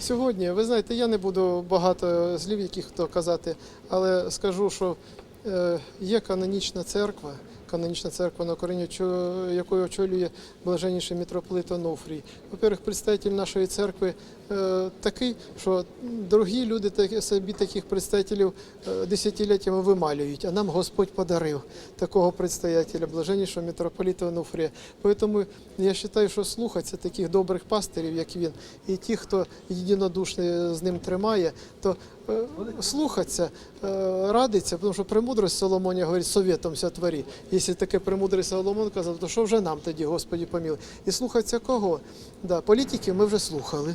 Сьогодні, ви знаєте, я не буду багато слів, яких то казати, але скажу, що е, є канонічна церква, канонічна церква на Україні, якою очолює блаженніший митрополит Онуфрій. По-перше, представитель нашої церкви е, такий, що дорогі люди собі таких представителів е, десятиліттями вималюють, а нам Господь подарив такого представителя, блаженнішого митрополита Онуфрія. Тому я вважаю, що слухатися таких добрих пастирів, як він, і ті, хто єдинодушно з ним тримає, то е, слухатися, радиться, тому що премудрость Соломоня говорить, совєтом ся творі. Якщо таке премудрий Соломон казав, то що вже нам тоді, Господі поміли? І слухатися кого? Да, політиків ми вже слухали.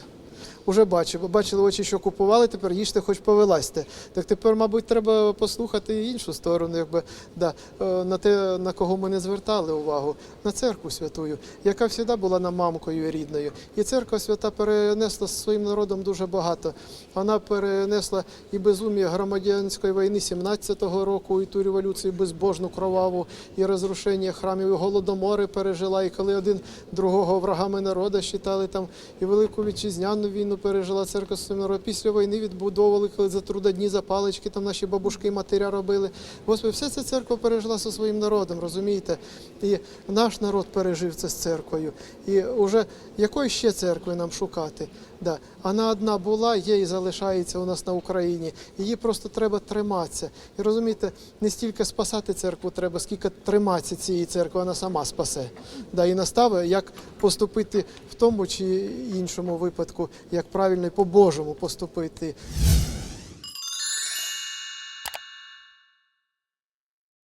Уже бачили, бачили очі, що купували, тепер їжте, хоч повилазьте. Так тепер, мабуть, треба послухати іншу сторону, якби да, е, на те, на кого ми не звертали увагу, на церкву святую, яка завжди була нам мамкою рідною. І церква свята перенесла своїм народом дуже багато. Вона перенесла і безум'я громадянської війни 17-го року, і ту революцію безбожну кроваву, і розрушення храмів, і голодомори пережила, і коли один другого врагами народу вважали там, і велику вітчизняну війну пережила церква народом. Після війни відбудовували, коли за трудодні, за палички, там наші бабушки і матеря робили. Господи, все це церква пережила зі своїм народом, розумієте? І наш народ пережив це з церквою. І вже якої ще церкви нам шукати? Да. Вона одна була, є і залишається у нас на Україні. Її просто треба триматися. І розумієте, не стільки спасати церкву треба, скільки триматися цієї церкви, вона сама спасе. Да, і настави, як поступити в тому чи іншому випадку, як правильно і по-божому поступити.